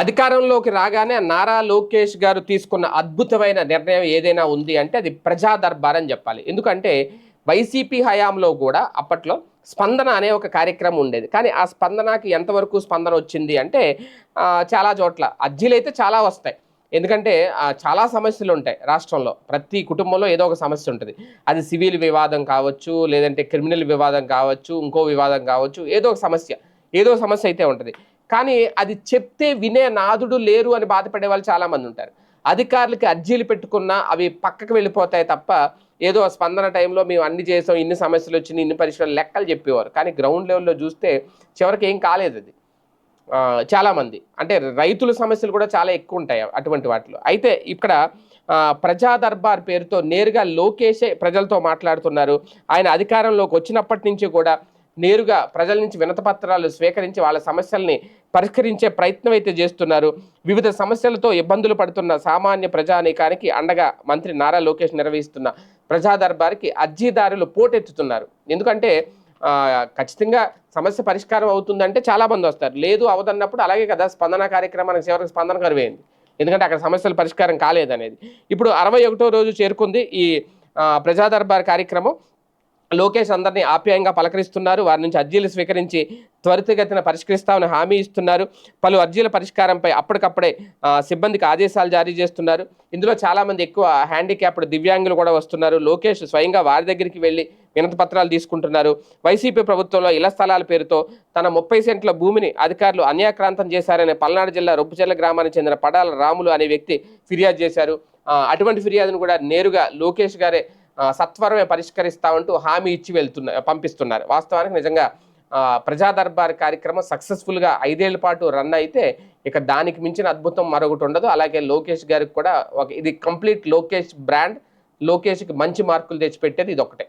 అధికారంలోకి రాగానే నారా లోకేష్ గారు తీసుకున్న అద్భుతమైన నిర్ణయం ఏదైనా ఉంది అంటే అది ప్రజా దర్బార్ అని చెప్పాలి. ఎందుకంటే వైసీపీ హయాంలో కూడా అప్పట్లో స్పందన అనే ఒక కార్యక్రమం ఉండేది. కానీ ఆ స్పందనకి ఎంతవరకు స్పందన వచ్చింది అంటే చాలా చోట్ల అర్జీలైతే చాలా వస్తాయి. ఎందుకంటే చాలా సమస్యలు ఉంటాయి రాష్ట్రంలో. ప్రతి కుటుంబంలో ఏదో ఒక సమస్య ఉంటుంది. అది సివిల్ వివాదం కావచ్చు లేదంటే క్రిమినల్ వివాదం కావచ్చు ఇంకో వివాదం కావచ్చు ఏదో ఒక సమస్య. ఏదో సమస్య అయితే ఉంటుంది. కానీ అది చెప్తే వినే నాదుడు లేరు అని బాధపడే వాళ్ళు చాలామంది ఉంటారు. అధికారులకి అర్జీలు పెట్టుకున్నా అవి పక్కకు వెళ్ళిపోతాయి తప్ప ఏదో స్పందన టైంలో మేము అన్ని చేసాం ఇన్ని సమస్యలు వచ్చినాయి ఇన్ని పరిశ్రమలు లెక్కలు చెప్పేవారు. కానీ గ్రౌండ్ లెవెల్లో చూస్తే చివరికి ఏం కాలేదు అది. చాలామంది. అంటే రైతుల సమస్యలు కూడా చాలా ఎక్కువ ఉంటాయి అటువంటి వాటిలో. అయితే ఇక్కడ ప్రజా దర్బార్ పేరుతో నేరుగా లోకేషే ప్రజలతో మాట్లాడుతున్నారు. ఆయన అధికారంలోకి వచ్చినప్పటి నుంచి కూడా నేరుగా ప్రజల నుంచి వినతపత్రాలు స్వీకరించి వాళ్ళ సమస్యల్ని పరిష్కరించే ప్రయత్నం అయితే చేస్తున్నారు. వివిధ సమస్యలతో ఇబ్బందులు పడుతున్న సామాన్య ప్రజానీకానికి అండగా మంత్రి నారా లోకేష్ నిర్వహిస్తున్న ప్రజా దర్బార్కి అర్జీదారులు పోటెత్తుతున్నారు. ఎందుకంటే ఖచ్చితంగా సమస్య పరిష్కారం అవుతుందంటే చాలా మంది వస్తారు. లేదు అవదన్నప్పుడు అలాగే కదా స్పందన కార్యక్రమానికి చివరికి స్పందన కరువైంది. ఎందుకంటే అక్కడ సమస్యల పరిష్కారం కాలేదనేది. ఇప్పుడు అరవై ఒకటో రోజు చేరుకుంది ఈ ప్రజాదర్బార్ ప్రజా దర్బార్ కార్యక్రమం. లోకేష్ అందరినీ ఆప్యాయంగా పలకరిస్తున్నారు. వారి నుంచి అర్జీలు స్వీకరించి త్వరితగతిన పరిష్కరిస్తామని హామీ ఇస్తున్నారు. పలు అర్జీల పరిష్కారంపై అప్పటికప్పుడే సిబ్బందికి ఆదేశాలు జారీ చేస్తున్నారు. ఇందులో చాలామంది ఎక్కువ హ్యాండిక్యాప్డ్ దివ్యాంగులు కూడా వస్తున్నారు. లోకేష్ స్వయంగా వారి దగ్గరికి వెళ్ళి వినతి పత్రాలు తీసుకుంటున్నారు. వైసీపీ ప్రభుత్వంలో ఇళ్ళ స్థలాల పేరుతో తన ముప్పై సెంట్ల భూమిని అధికారులు అన్యాక్రాంతం చేశారనే పల్నాడు జిల్లా రొప్పుచెర్ల గ్రామానికి చెందిన పడాల రాములు అనే వ్యక్తి ఫిర్యాదు చేశారు. అటువంటి ఫిర్యాదును కూడా నేరుగా లోకేష్ గారే సత్వరమే పరిష్కరిస్తామంటూ హామీ ఇచ్చి వెళ్తున్న పంపిస్తున్నారు. వాస్తవానికి నిజంగా ప్రజాదర్బార్ కార్యక్రమం సక్సెస్ఫుల్గా ఐదేళ్ళ పాటు రన్ అయితే ఇక దానికి మించిన అద్భుతం మరొకటి ఉండదు. అలాగే లోకేష్ గారికి కూడా ఒక ఇది కంప్లీట్ లోకేష్ బ్రాండ్ లోకేష్కి మంచి మార్కులు తెచ్చిపెట్టేది ఇది ఒకటే